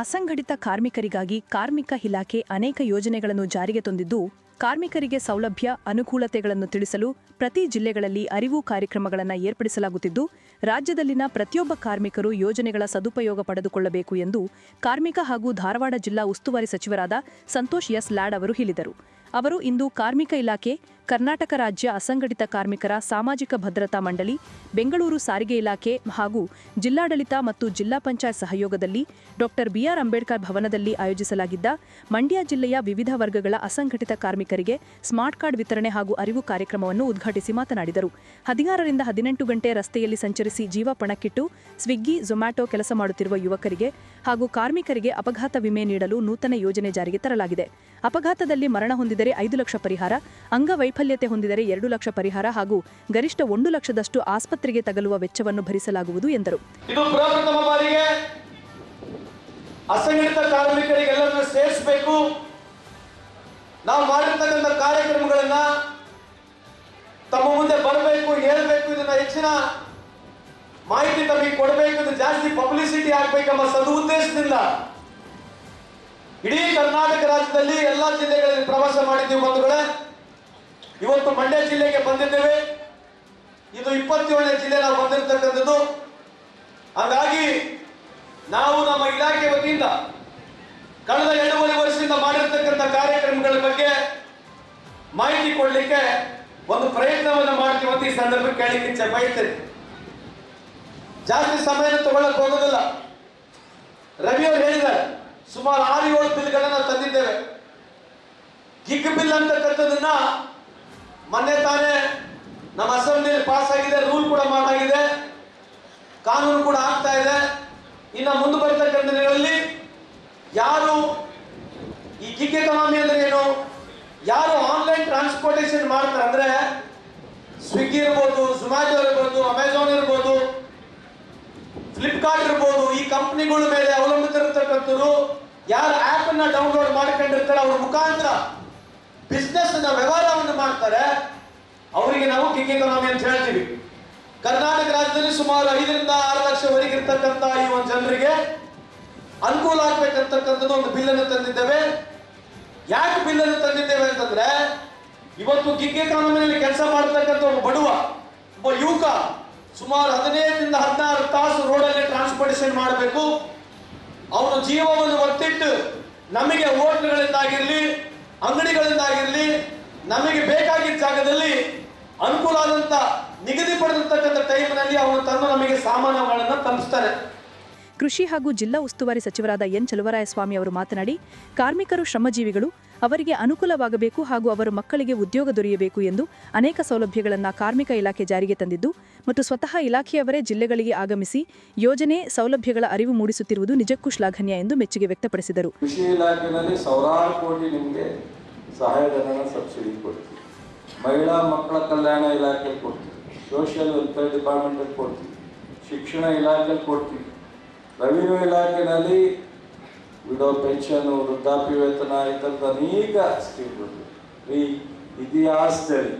ಅಸಂಘಟಿತ ಕಾರ್ಮಿಕರಿಗಾಗಿ ಕಾರ್ಮಿಕ ಇಲಾಖೆ ಅನೇಕ ಯೋಜನೆಗಳನ್ನು ಜಾರಿಗೆ ತಂದಿದ್ದು, ಕಾರ್ಮಿಕರಿಗೆ ಸೌಲಭ್ಯ, ಅನುಕೂಲತೆಗಳನ್ನು ತಿಳಿಸಲು ಪ್ರತಿ ಜಿಲ್ಲೆಗಳಲ್ಲಿ ಅರಿವು ಕಾರ್ಯಕ್ರಮಗಳನ್ನು ಏರ್ಪಡಿಸಲಾಗುತ್ತಿದ್ದು, ರಾಜ್ಯದಲ್ಲಿನ ಪ್ರತಿಯೊಬ್ಬ ಕಾರ್ಮಿಕರು ಯೋಜನೆಗಳ ಸದುಪಯೋಗ ಪಡೆದುಕೊಳ್ಳಬೇಕು ಎಂದು ಕಾರ್ಮಿಕ ಹಾಗೂ ಧಾರವಾಡ ಜಿಲ್ಲಾ ಉಸ್ತುವಾರಿ ಸಚಿವರಾದ ಸಂತೋಷ್ ಎಸ್ ಲ್ಯಾಡ್ ಅವರು ಹೇಳಿದರು. ಅವರು ಇಂದು ಕಾರ್ಮಿಕ ಇಲಾಖೆ ಕರ್ನಾಟಕ ರಾಜ್ಯ ಅಸಂಘಟಿತ ಕಾರ್ಮಿಕರ ಸಾಮಾಜಿಕ ಭದ್ರತಾ ಮಂಡಳಿ, ಬೆಂಗಳೂರು ಸಾರಿಗೆ ಇಲಾಖೆ ಹಾಗೂ ಜಿಲ್ಲಾಡಳಿತ ಮತ್ತು ಜಿಲ್ಲಾ ಪಂಚಾಯತ್ ಸಹಯೋಗದಲ್ಲಿ ಡಾಕ್ಟರ್ ಬಿಆರ್ ಅಂಬೇಡ್ಕರ್ ಭವನದಲ್ಲಿ ಆಯೋಜಿಸಲಾಗಿದ್ದ ಮಂಡ್ಯ ಜಿಲ್ಲೆಯ ವಿವಿಧ ವರ್ಗಗಳ ಅಸಂಘಟಿತ ಕಾರ್ಮಿಕರಿಗೆ ಸ್ಮಾರ್ಟ್ ಕಾರ್ಡ್ ವಿತರಣೆ ಹಾಗೂ ಅರಿವು ಕಾರ್ಯಕ್ರಮವನ್ನು ಉದ್ಘಾಟಿಸಿ ಮಾತನಾಡಿದರು. ಹದಿನಾರರಿಂದ ಹದಿನೆಂಟು ಗಂಟೆ ರಸ್ತೆಯಲ್ಲಿ ಸಂಚರಿಸಿ ಜೀವ ಪಣಕ್ಕಿಟ್ಟು ಸ್ವಿಗ್ಗಿ ಝೊಮ್ಯಾಟೊ ಕೆಲಸ ಮಾಡುತ್ತಿರುವ ಯುವಕರಿಗೆ ಹಾಗೂ ಕಾರ್ಮಿಕರಿಗೆ ಅಪಘಾತ ವಿಮೆ ನೀಡಲು ನೂತನ ಯೋಜನೆ ಜಾರಿಗೆ ತರಲಾಗಿದೆ. ಅಪಘಾತದಲ್ಲಿ ಮರಣ ಹೊಂದಿದರೆ ಐದು ಲಕ್ಷ ಪರಿಹಾರ ಅಂಗವೈಫಲ್ಯತೆ ಹೊಂದಿದರೆ ಎರಡು ಲಕ್ಷ ಪರಿಹಾರ ಹಾಗೂ ಗರಿಷ್ಠ ಒಂದು ಲಕ್ಷದಷ್ಟು ಆಸ್ಪತ್ರೆಗೆ ತಗಲುವ ವೆಚ್ಚವನ್ನು ಭರಿಸಲಾಗುವುದು ಎಂದರು. ಅಸಂಘಟಿತ ಕಾರ್ಮಿಕರಿಗೆಲ್ಲರನ್ನ ಸೇರಿಸಬೇಕು. ನಾವು ಮಾಡಿರ್ತಕ್ಕಂಥ ಕಾರ್ಯಕ್ರಮಗಳನ್ನ ತಮ್ಮ ಮುಂದೆ ಬರಬೇಕು, ಹೇಳ್ಬೇಕು, ಇದನ್ನ ಹೆಚ್ಚಿನ ಮಾಹಿತಿ ತಮಗೆ ಕೊಡಬೇಕು ಇದು ಜಾಸ್ತಿ ಪಬ್ಲಿಸಿಟಿ ಆಗ್ಬೇಕೆಂಬ ಸದುದ್ದೇಶದಿಂದ ಇಡೀ ಕರ್ನಾಟಕ ರಾಜ್ಯದಲ್ಲಿ ಎಲ್ಲಾ ಜಿಲ್ಲೆಗಳಲ್ಲಿ ಪ್ರವಾಸ ಮಾಡಿದ್ದೀವಿ ಬಂಧುಗಳೇ. ಇವತ್ತು ಮಂಡ್ಯ ಜಿಲ್ಲೆಗೆ ಬಂದಿದ್ದೇವೆ. ಇದು ಇಪ್ಪತ್ತೇಳನೇ ಜಿಲ್ಲೆ ನಾವು ಬಂದಿರತಕ್ಕಂಥದ್ದು. ಹಾಗಾಗಿ ನಾವು ನಮ್ಮ ಇಲಾಖೆ ವತಿಯಿಂದ ಕಳೆದ ಎರಡೂವರೆ ವರ್ಷದಿಂದ ಮಾಡಿರ್ತಕ್ಕಂಥ ಕಾರ್ಯಕ್ರಮಗಳ ಬಗ್ಗೆ ಮಾಹಿತಿ ಕೊಡಲಿಕ್ಕೆ ಒಂದು ಪ್ರಯತ್ನವನ್ನು ಮಾಡ್ತೀವಿ ಅಂತ ಈ ಸಂದರ್ಭಕ್ಕೆ ಕೇಳಲಿಕ್ಕೆ ಇಚ್ಛೆ ಬಯಸ್ತೇನೆ. ಜಾಸ್ತಿ ಸಮಯ ತಗೊಳ್ಳಕ್ ಹೋಗೋದಿಲ್ಲ. ರವಿ ಅವರು ಹೇಳಿದ್ದಾರೆ, ಸುಮಾರು ಆರು ಏಳು ಬಿಲ್ಗಳನ್ನ ತಂದಿದ್ದೇವೆ. ಗಿಗ್ ಬಿಲ್ ಅಂತಕ್ಕಂಥದನ್ನ ಮೊನ್ನೆ ತಾನೇ ನಮ್ಮ ಅಸೆಂಬ್ಲಿಯಲ್ಲಿ ಪಾಸ್ ಆಗಿದೆ ರೂಲ್ ಕೂಡ ಮಾಡಾಗಿದೆ, ಕಾನೂನು ಕೂಡ ಆಗ್ತಾ ಇದೆ. ಇನ್ನು ಮುಂದೆ ಬರ್ತಕ್ಕಂಥ ದಿನಗಳಲ್ಲಿ ಯಾರು ಈ ಗಿಗ್ ಎಕಾನಮಿ ಅಂದ್ರೆ ಏನು? ಯಾರು ಆನ್ಲೈನ್ ಟ್ರಾನ್ಸ್ಪೋರ್ಟೇಷನ್ ಮಾಡ್ತಾರೆ ಅಂದ್ರೆ ಸ್ವಿಗ್ಗಿ ಇರ್ಬೋದು ಝೊಮ್ಯಾಟೊ ಇರ್ಬೋದು ಅಮೆಝಾನ್ ಇರ್ಬೋದು ಫ್ಲಿಪ್ಕಾರ್ಟ್ ಇರ್ಬೋದು, ಈ ಕಂಪ್ನಿಗಳ ಮೇಲೆ ಅವಲಂಬಿತರಿರ್ತಕ್ಕಂಥವ್ರು ಯಾರು ಆಪ್ ಅನ್ನ ಡೌನ್ಲೋಡ್ ಮಾಡ್ಕೊಂಡಿರ್ತಾರೆ ಅವ್ರ ಮುಖಾಂತರ ಬಿಸ್ನೆಸ್ ವ್ಯವಹಾರವನ್ನು ಮಾಡ್ತಾರೆ. ಅವರಿಗೆ ನಾವು ಗಿಗ್ ಎಕಾನಮಿ ಅಂತ ಹೇಳ್ತೀವಿ. ಕರ್ನಾಟಕ ರಾಜ್ಯದಲ್ಲಿ ಸುಮಾರು ಐದರಿಂದ ಆರು ಲಕ್ಷವರೆಗೆ ಇರ್ತಕ್ಕಂಥ ಈ ಒಂದು ಜನರಿಗೆ ಅನುಕೂಲ ಆಗ್ಬೇಕಂತಕ್ಕಂಥದ್ದು ಒಂದು ಬಿಲ್ ಅನ್ನು ತಂದಿದ್ದೇವೆ. ಯಾಕೆ ಬಿಲ್ ಅನ್ನು ತಂದಿದ್ದೇವೆ ಅಂತಂದ್ರೆ, ಇವತ್ತು ಗಿಗ್ ಎಕಾನಮಿನಲ್ಲಿ ಕೆಲಸ ಮಾಡ್ತಕ್ಕಂಥ ಒಬ್ಬ ಬಡವ, ಒಬ್ಬ ಯುವಕ ಸುಮಾರು ಹದಿನೈದರಿಂದ ಹದಿನಾರು ತಾಸು ರೋಡಲ್ಲಿ ಟ್ರಾನ್ಸ್ಪೋರ್ಟೇಷನ್ ಮಾಡಬೇಕು. ಅವನ ಜೀವವನ್ನು ಒತ್ತಿಟ್ಟು ನಮಗೆ ಹೋಟ್ಲ್ಗಳಿಂದಾಗಿರ್ಲಿ ಅಂಗಡಿಗಳಿಂದಾಗಿರ್ಲಿ, ನಮಗೆ ಬೇಕಾಗಿದ್ದ ಜಾಗದಲ್ಲಿ ಅನುಕೂಲ ಆದಂತ ನಿಗದಿಪಡಿರ್ತಕ್ಕಂಥ ಟೈಮ್ನಲ್ಲಿ ಅವನು ತಂದು ನಮಗೆ ಸಾಮಾನುಗಳನ್ನು ತಲುಪಿಸ್ತಾರೆ ಕೃಷಿ ಹಾಗೂ ಜಿಲ್ಲಾ ಉಸ್ತುವಾರಿ ಸಚಿವರಾದ ಎನ್ ಚಲುವರಾಯಸ್ವಾಮಿ ಅವರು ಮಾತನಾಡಿ, ಕಾರ್ಮಿಕರು ಶ್ರಮಜೀವಿಗಳು, ಅವರಿಗೆ ಅನುಕೂಲವಾಗಬೇಕು ಹಾಗೂ ಅವರ ಮಕ್ಕಳಿಗೆ ಉದ್ಯೋಗ ದೊರೆಯಬೇಕು ಎಂದು ಅನೇಕ ಸೌಲಭ್ಯಗಳನ್ನು ಕಾರ್ಮಿಕ ಇಲಾಖೆ ಜಾರಿಗೆ ತಂದಿದ್ದು ಮತ್ತು ಸ್ವತಃ ಇಲಾಖೆಯವರೇ ಜಿಲ್ಲೆಗಳಿಗೆ ಆಗಮಿಸಿ ಯೋಜನೆ, ಸೌಲಭ್ಯಗಳ ಅರಿವು ಮೂಡಿಸುತ್ತಿರುವುದು ನಿಜಕ್ಕೂ ಶ್ಲಾಘನೀಯ ಎಂದು ಮೆಚ್ಚುಗೆ ವ್ಯಕ್ತಪಡಿಸಿದರು. ಕೃಷಿ ಇಲಾಖೆಯಲ್ಲಿ ಸಾವಿರಾರು ಕೋಟಿ ನಿಮಗೆ ಸಹಾಯಧನ ಸಬ್ಸಿಡಿ ಕೊಡ್ತೀವಿ. ಮಹಿಳಾ ಮಕ್ಕಳ ಕಲ್ಯಾಣ ಇಲಾಖೆ ಕೊಡ್ತೀವಿ. ಸೋಷಿಯಲ್ ವೆಲ್ಫೇರ್ ಡಿಪಾರ್ಟ್ಮೆಂಟಲ್ಲಿ ಕೊಡ್ತೀವಿ. ಶಿಕ್ಷಣ ಇಲಾಖೆ ಕೊಡ್ತೀವಿ. ರೆವಿನ್ಯೂ ಇಲಾಖೆಯಲ್ಲಿ ವಿಡೋ ಪೆನ್ಷನ್, ವೃದ್ಧಾಪ್ಯ ವೇತನ ಈ ಥರದ ಅನೇಕ ಸ್ಕೀಮ್ಗಳು. ಈ ಇತಿಹಾಸದಲ್ಲಿ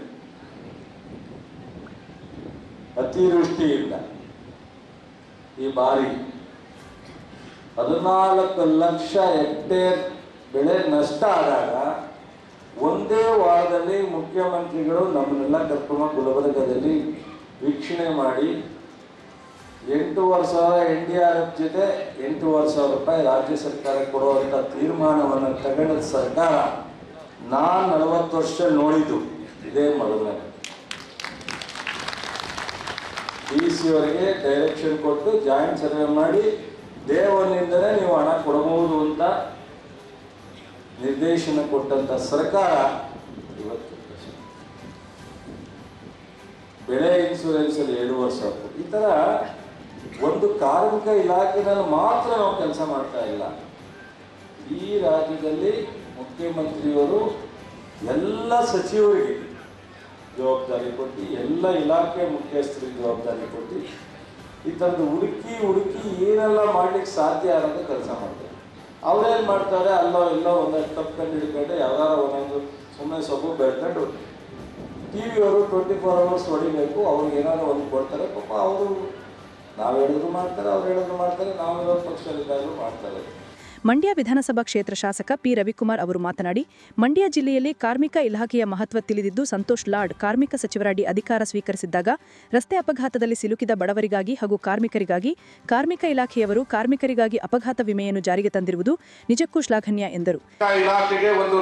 ಅತಿವೃಷ್ಟಿಯಿಂದ. ಈ ಬಾರಿ ಹದಿನಾಲ್ಕು ಲಕ್ಷ ಹೆಕ್ಟೇರ್ ಬೆಳೆ ನಷ್ಟ ಆದಾಗ ಒಂದೇ ವಾರದಲ್ಲಿ ಮುಖ್ಯಮಂತ್ರಿಗಳು ನಮ್ಮನ್ನೆಲ್ಲ ಕರ್ಕೊಂಡು ಗುಲ್ಬರ್ಗದಲ್ಲಿ ವೀಕ್ಷಣೆ ಮಾಡಿ, ಎಂಟೂವರೆ ಸಾವಿರ ಎನ್ ಡಿ ಆರ್ ಎಫ್ ಜೊತೆ ಎಂಟೂವರೆ ಸಾವಿರ ರೂಪಾಯಿ ರಾಜ್ಯ ಸರ್ಕಾರ ಕೊಡುವಂಥ ತೀರ್ಮಾನವನ್ನು ತಗೊಂಡ ಸರ್ಕಾರ ನಾನು ನಲವತ್ತು ವರ್ಷ ನೋಡಿದ್ದು ಇದೇ ಮೊದಲನೇ. ಡಿ ಸಿ ಡೈರೆಕ್ಷನ್ ಕೊಟ್ಟು ಜಾಯಿಂಟ್ ಸರ್ವೆ ಮಾಡಿ ದೇವನಿಂದಲೇ ನೀವು ಹಣ ಕೊಡಬಹುದು ಅಂತ ನಿರ್ದೇಶನ ಕೊಟ್ಟಂತ ಸರ್ಕಾರ ಇವತ್ತು ಬೆಳೆ ಇನ್ಸೂರೆನ್ಸ್ ಅಲ್ಲಿ ಎರಡು ವರ್ಷ ಈ ತರ ಒಂದು ಕಾರ್ಮಿಕ ಇಲಾಖೆನಲ್ಲಿ ಮಾತ್ರ ನಾವು ಕೆಲಸ ಮಾಡ್ತಾ ಇಲ್ಲ. ಈ ರಾಜ್ಯದಲ್ಲಿ ಮುಖ್ಯಮಂತ್ರಿಯವರು ಎಲ್ಲ ಸಚಿವರಿಗೆ ಜವಾಬ್ದಾರಿ ಕೊಟ್ಟು, ಎಲ್ಲ ಇಲಾಖೆ ಮುಖ್ಯಸ್ಥರಿಗೆ ಜವಾಬ್ದಾರಿ ಕೊಟ್ಟು, ಈ ಥರದ್ದು ಹುಡುಕಿ ಹುಡುಕಿ ಏನೆಲ್ಲ ಮಾಡ್ಲಿಕ್ಕೆ ಸಾಧ್ಯ ಅನ್ನೋದು ಕೆಲಸ ಮಾಡ್ತಾರೆ. ಅವ್ರೇನು ಮಾಡ್ತಾರೆ? ಅಲ್ಲೋ, ಇಲ್ಲೋ ಒಂದಷ್ಟು ಕಂಡು ಹಿಡ್ಕೊಂಡು ಯಾವ್ದಾರ ಒಂದೊಂದು ಸುಮ್ಮನೆ ಸೊಪ್ಪು ಬೆಳ್ಕೊಂಡು ಟಿ ವಿಯವರು ಟ್ವೆಂಟಿ ಫೋರ್ ಅವರ್ಸ್ ಹೊಡಿಬೇಕು, ಅವ್ರಿಗೆ ಏನಾದ್ರು ಒಂದು ಕೊಡ್ತಾರೆ, ಪಾಪ ಅವರು ನಾವು ಹೇಳಿದ್ರು ಮಾಡ್ತಾರೆ, ಅವ್ರು ಹೇಳಿದ್ರು ಮಾಡ್ತಾರೆ, ನಾವು ಇರೋ ಪಕ್ಷದಲ್ಲಿದ್ದಾಗಲೂ ಮಾಡ್ತಾರೆ. ಮಂಡ್ಯ ವಿಧಾನಸಭಾ ಕ್ಷೇತ್ರ ಶಾಸಕ ಪಿ ರವಿಕುಮಾರ್ ಅವರು ಮಾತನಾಡಿ, ಮಂಡ್ಯ ಜಿಲ್ಲೆಯಲ್ಲಿ ಕಾರ್ಮಿಕ ಇಲಾಖೆಯ ಮಹತ್ವ ತಿಳಿದಿದ್ದು ಸಂತೋಷ್ ಲಾಡ್ ಕಾರ್ಮಿಕ ಸಚಿವರಾಗಿ ಅಧಿಕಾರ ಸ್ವೀಕರಿಸಿದ್ದಾಗ ರಸ್ತೆ ಅಪಘಾತದಲ್ಲಿ ಸಿಲುಕಿದ ಬಡವರಿಗಾಗಿ ಹಾಗೂ ಕಾರ್ಮಿಕರಿಗಾಗಿ, ಕಾರ್ಮಿಕ ಇಲಾಖೆಯವರು ಕಾರ್ಮಿಕರಿಗಾಗಿ ಅಪಘಾತ ವಿಮೆಯನ್ನು ಜಾರಿಗೆ ತಂದಿರುವುದು ನಿಜಕ್ಕೂ ಶ್ಲಾಘನೀಯ ಎಂದರು. ಇಲಾಖೆಗೆ ಒಂದು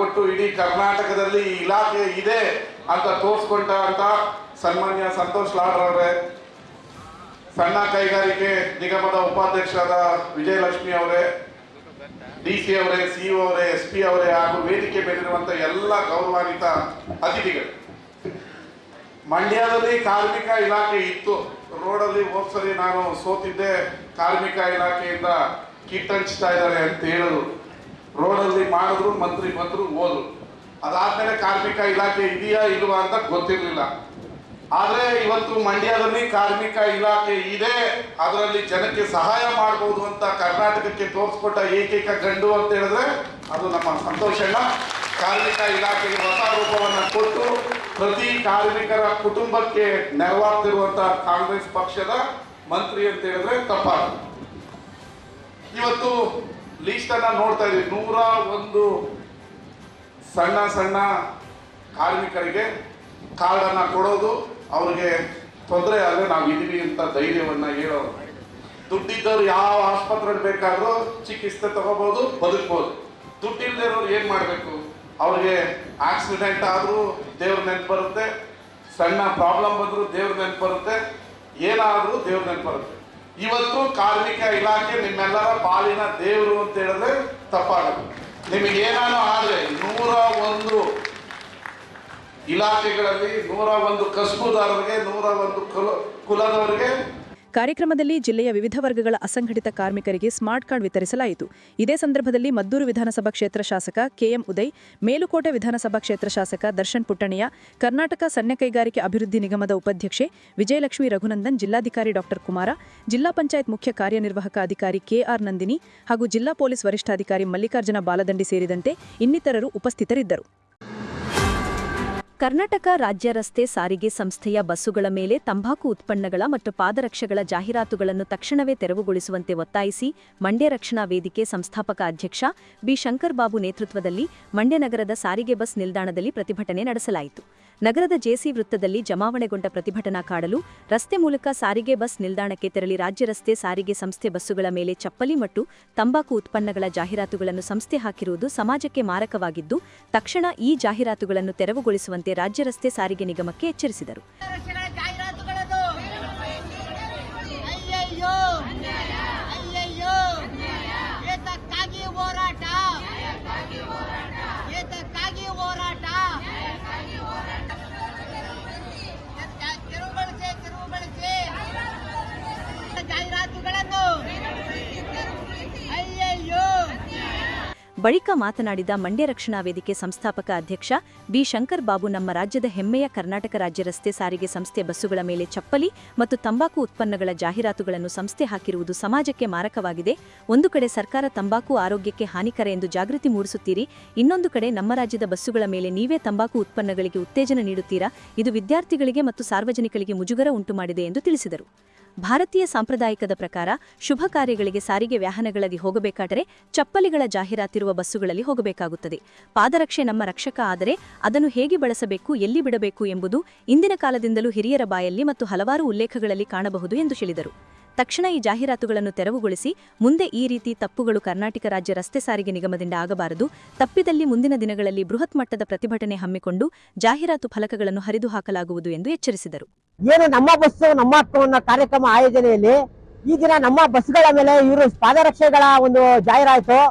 ಕೊಟ್ಟು ಇಡೀ ಕರ್ನಾಟಕದಲ್ಲಿ ಇಲಾಖೆ ಇದೆ ಅಂತ ಸನ್ಮಾನ್ಯ ಸಂತೋಷ್ ಲಾಡ್ ಅವರೇ ಸಣ್ಣ ಕೈಗಾರಿಕೆ ನಿಗಮದ ಉಪಾಧ್ಯಕ್ಷರಾದ ವಿಜಯಲಕ್ಷ್ಮಿ ಅವರೇ ಡಿ ಸಿ ಅವರೇ ಸಿಇಒ ಅವರೇ, ಎಸ್ ಪಿ ಅವರೇ ಹಾಗೂ ವೇದಿಕೆ ಮೇಲಿರುವಂತ ಎಲ್ಲ ಗೌರವಾನ್ವಿತ ಅತಿಥಿಗಳು. ಮಂಡ್ಯದಲ್ಲಿ ಕಾರ್ಮಿಕ ಇಲಾಖೆ ಇತ್ತು. ರೋಡಲ್ಲಿ ಹೋದ್ಸರಿ ನಾನು ಸೋತಿದ್ದೆ. ಕಾರ್ಮಿಕ ಇಲಾಖೆಯಿಂದ ಕಿಟ್ ಹಂಚ್ತಾ ಇದ್ದಾರೆ ಅಂತ ಹೇಳಿದ್ರು ರೋಡಲ್ಲಿ ಮಾಡಿದ್ರು, ಮಂತ್ರಿ ಬಂದ್ರು, ಹೋದ್ರು. ಅದಾದ್ಮೇಲೆ ಕಾರ್ಮಿಕ ಇಲಾಖೆ ಇದೆಯಾ, ಇಲ್ವಾ ಅಂತ ಗೊತ್ತಿರಲಿಲ್ಲ. ಆದ್ರೆ ಇವತ್ತು ಮಂಡ್ಯದಲ್ಲಿ ಕಾರ್ಮಿಕ ಇಲಾಖೆ ಇದೆ. ಅದರಲ್ಲಿ ಜನಕ್ಕೆ ಸಹಾಯ ಮಾಡಬಹುದು ಅಂತ ಕರ್ನಾಟಕಕ್ಕೆ ತೋರಿಸ್ಕೊಟ್ಟ ಏಕೈಕ ಗಂಡು ಅಂತ ಹೇಳಿದ್ರೆ ಅದು ನಮ್ಮ ಸಂತೋಷಣ್ಣ ಕಾರ್ಮಿಕ ಇಲಾಖೆಗೆ ಹೊಸ ರೂಪವನ್ನು ಕೊಟ್ಟು ಪ್ರತಿ ಕಾರ್ಮಿಕರ ಕುಟುಂಬಕ್ಕೆ ನೆರವಾಗ್ತಿರುವಂತಹ ಕಾಂಗ್ರೆಸ್ ಪಕ್ಷದ ಮಂತ್ರಿ ಅಂತ ಹೇಳಿದ್ರೆ ತಪ್ಪಾಗುತ್ತೆ ಇವತ್ತು ಲೀಸ್ಟ್ ಅನ್ನ ನೋಡ್ತಾ ಇದೀವಿ ನೂರ ಒಂದು ಸಣ್ಣ ಸಣ್ಣ ಕಾರ್ಮಿಕರಿಗೆ ಕಾರ್ಡನ್ನು ಕೊಡೋದು ಅವ್ರಿಗೆ ತೊಂದರೆ ಆದರೆ ನಾವು ಇದೀವಿ ಅಂತ ಧೈರ್ಯವನ್ನ ಹೇಳೋರು ದುಡ್ಡಿದ್ದವ್ರು ಯಾವ ಆಸ್ಪತ್ರೆಗೆ ಬೇಕಾದ್ರೂ ಚಿಕಿತ್ಸೆ ತಗೋಬಹುದು ಬದುಕ್ಬೋದು. ದುಡ್ಡಿಲ್ಲದೆ ಇರೋರು ಏನ್ ಮಾಡ್ಬೇಕು? ಅವ್ರಿಗೆ ಆಕ್ಸಿಡೆಂಟ್ ಆದ್ರೂ ದೇವ್ರ ನೆನ್ಪು ಬರುತ್ತೆ, ಸಣ್ಣ ಪ್ರಾಬ್ಲಮ್ ಬಂದ್ರು ದೇವ್ರ ನೆನ್ಪು ಬರುತ್ತೆ, ಏನಾದ್ರೂ ದೇವ್ರ ನೆನ್ಪು ಬರುತ್ತೆ. ಇವತ್ತು ಕಾರ್ಮಿಕ ಇಲಾಖೆ ನಿಮ್ಮೆಲ್ಲರ ಪಾಲಿನ ದೇವರು ಅಂತ ಹೇಳಿದ್ರೆ ತಪ್ಪಾಗುತ್ತೆ. ನಿಮಗೆ ಏನಾನು ಆದ್ರೆ ನೂರ ಒಂದು ಇಲಾಖೆಗಳಲ್ಲಿ ನೂರ ಒಂದು ಕಸಬುದಾರರಿಗೆ, ನೂರ ಒಂದು ಕುಲ, ಕುಲದವರಿಗೆ ಕಾರ್ಯಕ್ರಮದಲ್ಲಿ ಜಿಲ್ಲೆಯ ವಿವಿಧ ವರ್ಗಗಳ ಅಸಂಘಟಿತ ಕಾರ್ಮಿಕರಿಗೆ ಸ್ಮಾರ್ಟ್ ಕಾರ್ಡ್ ವಿತರಿಸಲಾಯಿತು. ಇದೇ ಸಂದರ್ಭದಲ್ಲಿ ಮದ್ದೂರು ವಿಧಾನಸಭಾ ಕ್ಷೇತ್ರ ಶಾಸಕ ಕೆಎಂ ಉದಯ್, ಮೇಲುಕೋಟೆ ವಿಧಾನಸಭಾ ಕ್ಷೇತ್ರ ಶಾಸಕ ದರ್ಶನ್ ಪುಟ್ಟಣಿಯ, ಕರ್ನಾಟಕ ಸಣ್ಣ ಕೈಗಾರಿಕೆ ಅಭಿವೃದ್ಧಿ ನಿಗಮದ ಉಪಾಧ್ಯಕ್ಷೆ ವಿಜಯಲಕ್ಷ್ಮಿ ರಘುನಂದನ್, ಜಿಲ್ಲಾಧಿಕಾರಿ ಡಾಕ್ಟರ್ ಕುಮಾರ, ಜಿಲ್ಲಾ ಪಂಚಾಯತ್ ಮುಖ್ಯ ಕಾರ್ಯನಿರ್ವಾಹಕ ಅಧಿಕಾರಿ ಕೆಆರ್ ನಂದಿನಿ ಹಾಗೂ ಜಿಲ್ಲಾ ಪೊಲೀಸ್ ವರಿಷ್ಠಾಧಿಕಾರಿ ಮಲ್ಲಿಕಾರ್ಜುನ ಬಾಲದಂಡಿ ಸೇರಿದಂತೆ ಇನ್ನಿತರರು ಉಪಸ್ಥಿತರಿದ್ದರು. ಕರ್ನಾಟಕ ರಾಜ್ಯ ರಸ್ತೆ ಸಾರಿಗೆ ಸಂಸ್ಥೆಯ ಬಸ್ಸುಗಳ ಮೇಲೆ ತಂಬಾಕು ಉತ್ಪನ್ನಗಳ ಮತ್ತು ಪಾದರಕ್ಷೆಗಳ ಜಾಹೀರಾತುಗಳನ್ನು ತಕ್ಷಣವೇ ತೆರವುಗೊಳಿಸುವಂತೆ ಒತ್ತಾಯಿಸಿ ಮಂಡ್ಯ ರಕ್ಷಣಾ ವೇದಿಕೆ ಸಂಸ್ಥಾಪಕ ಅಧ್ಯಕ್ಷ ಬಿ ಶಂಕರ್ ಬಾಬು ನೇತೃತ್ವದಲ್ಲಿ ಮಂಡ್ಯ ನಗರದ ಸಾರಿಗೆ ಬಸ್ ನಿಲ್ದಾಣದಲ್ಲಿ ಪ್ರತಿಭಟನೆ ನಡೆಸಲಾಯಿತು. ನಗರದ ಜೆಸಿ ವೃತ್ತದಲ್ಲಿ ಜಮಾವಣೆಗೊಂಡ ಪ್ರತಿಭಟನಾ ಕಾಡಲು ರಸ್ತೆ ಮೂಲಕ ಸಾರಿಗೆ ಬಸ್ ನಿಲ್ದಾಣಕ್ಕೆ ತೆರಳಿ ರಾಜ್ಯ ರಸ್ತೆ ಸಾರಿಗೆ ಸಂಸ್ಥೆ ಬಸ್ಸುಗಳ ಮೇಲೆ ಚಪ್ಪಲಿ ಮತ್ತು ತಂಬಾಕು ಉತ್ಪನ್ನಗಳ ಜಾಹೀರಾತುಗಳನ್ನು ಸಂಸ್ಥೆ ಹಾಕಿರುವುದು ಸಮಾಜಕ್ಕೆ ಮಾರಕವಾಗಿದ್ದು, ತಕ್ಷಣ ಈ ಜಾಹೀರಾತುಗಳನ್ನು ತೆರವುಗೊಳಿಸುವಂತೆ ರಾಜ್ಯ ರಸ್ತೆ ಸಾರಿಗೆ ನಿಗಮಕ್ಕೆ ಎಚ್ಚರಿಸಿದರು. ಅಯ್ಯಯ್ಯೋ. ಬಳಿಕ ಮಾತನಾಡಿದ ಮಂಡ್ಯ ರಕ್ಷಣಾ ವೇದಿಕೆ ಸಂಸ್ಥಾಪಕ ಅಧ್ಯಕ್ಷ ಬಿ ಶಂಕರ್ ಬಾಬು ನಮ್ಮ ರಾಜ್ಯದ ಹೆಮ್ಮೆಯ ಕರ್ನಾಟಕ ರಾಜ್ಯ ರಸ್ತೆ ಸಾರಿಗೆ ಸಂಸ್ಥೆ ಬಸ್ಸುಗಳ ಮೇಲೆ ಚಪ್ಪಲಿ ಮತ್ತು ತಂಬಾಕು ಉತ್ಪನ್ನಗಳ ಜಾಹೀರಾತುಗಳನ್ನು ಸಂಸ್ಥೆ ಹಾಕಿರುವುದು ಸಮಾಜಕ್ಕೆ ಮಾರಕವಾಗಿದೆ. ಒಂದು ಕಡೆ ಸರ್ಕಾರ ತಂಬಾಕು ಆರೋಗ್ಯಕ್ಕೆ ಹಾನಿಕರ ಎಂದು ಜಾಗೃತಿ ಮೂಡಿಸುತ್ತೀರಿ. ಇನ್ನೊಂದು ಕಡೆ ನಮ್ಮ ರಾಜ್ಯದ ಬಸ್ಸುಗಳ ಮೇಲೆ ನೀವೇ ತಂಬಾಕು ಉತ್ಪನ್ನಗಳಿಗೆ ಉತ್ತೇಜನ ನೀಡುತ್ತೀರಾ. ಇದು ವಿದ್ಯಾರ್ಥಿಗಳಿಗೆ ಮತ್ತು ಸಾರ್ವಜನಿಕರಿಗೆ ಮುಜುಗರ ಉಂಟುಮಾಡಿದೆ ಎಂದು ತಿಳಿಸಿದರು. ಭಾರತೀಯ ಸಾಂಪ್ರದಾಯಿಕದ ಪ್ರಕಾರ ಶುಭ ಕಾರ್ಯಗಳಿಗೆ ಸಾರಿಗೆ ವ್ಯಾಹನಗಳಲ್ಲಿ ಹೋಗಬೇಕಾದರೆ ಚಪ್ಪಲಿಗಳ ಜಾಹೀರಾತಿರುವ ಬಸ್ಸುಗಳಲ್ಲಿ ಹೋಗಬೇಕಾಗುತ್ತದೆ. ಪಾದರಕ್ಷೆ ನಮ್ಮ ರಕ್ಷಕ ಆದರೆ ಅದನ್ನು ಹೇಗೆ ಬಳಸಬೇಕು, ಎಲ್ಲಿ ಬಿಡಬೇಕು ಎಂಬುದು ಇಂದಿನ ಕಾಲದಿಂದಲೂ ಹಿರಿಯರ ಬಾಯಲ್ಲಿ ಮತ್ತು ಹಲವಾರು ಉಲ್ಲೇಖಗಳಲ್ಲಿ ಕಾಣಬಹುದು ಎಂದು ಹೇಳಿದರು ತಕ್ಷಣ ಈ ಜಾಹೀರಾತುಗಳನ್ನು ತೆರವುಗೊಳಿಸಿ ಮುಂದೆ ಈ ರೀತಿ ತಪ್ಪುಗಳು ಕರ್ನಾಟಕ ರಾಜ್ಯ ರಸ್ತೆ ಸಾರಿಗೆ ನಿಗಮದಿಂದ ಆಗಬಾರದು, ತಪ್ಪಿದಲ್ಲಿ ಮುಂದಿನ ದಿನಗಳಲ್ಲಿ ಬೃಹತ್ ಮಟ್ಟದ ಪ್ರತಿಭಟನೆ ಹಮ್ಮಿಕೊಂಡು ಜಾಹೀರಾತು ಫಲಕಗಳನ್ನು ಹರಿದು ಹಾಕಲಾಗುವುದು ಎಂದು ಎಚ್ಚರಿಸಿದರು. ಏನು ನಮ್ಮ ಬಸ್ಸು, ನಮ್ಮ ಕಾರ್ಯಕ್ರಮ ಆಯೋಜನೆಯಲ್ಲಿ ಈ ದಿನ ನಮ್ಮ ಬಸ್ಗಳ ಮೇಲೆ ಇವರು ಪಾದರಕ್ಷೆಗಳ ಒಂದು ಜಾಹೀರಾತು,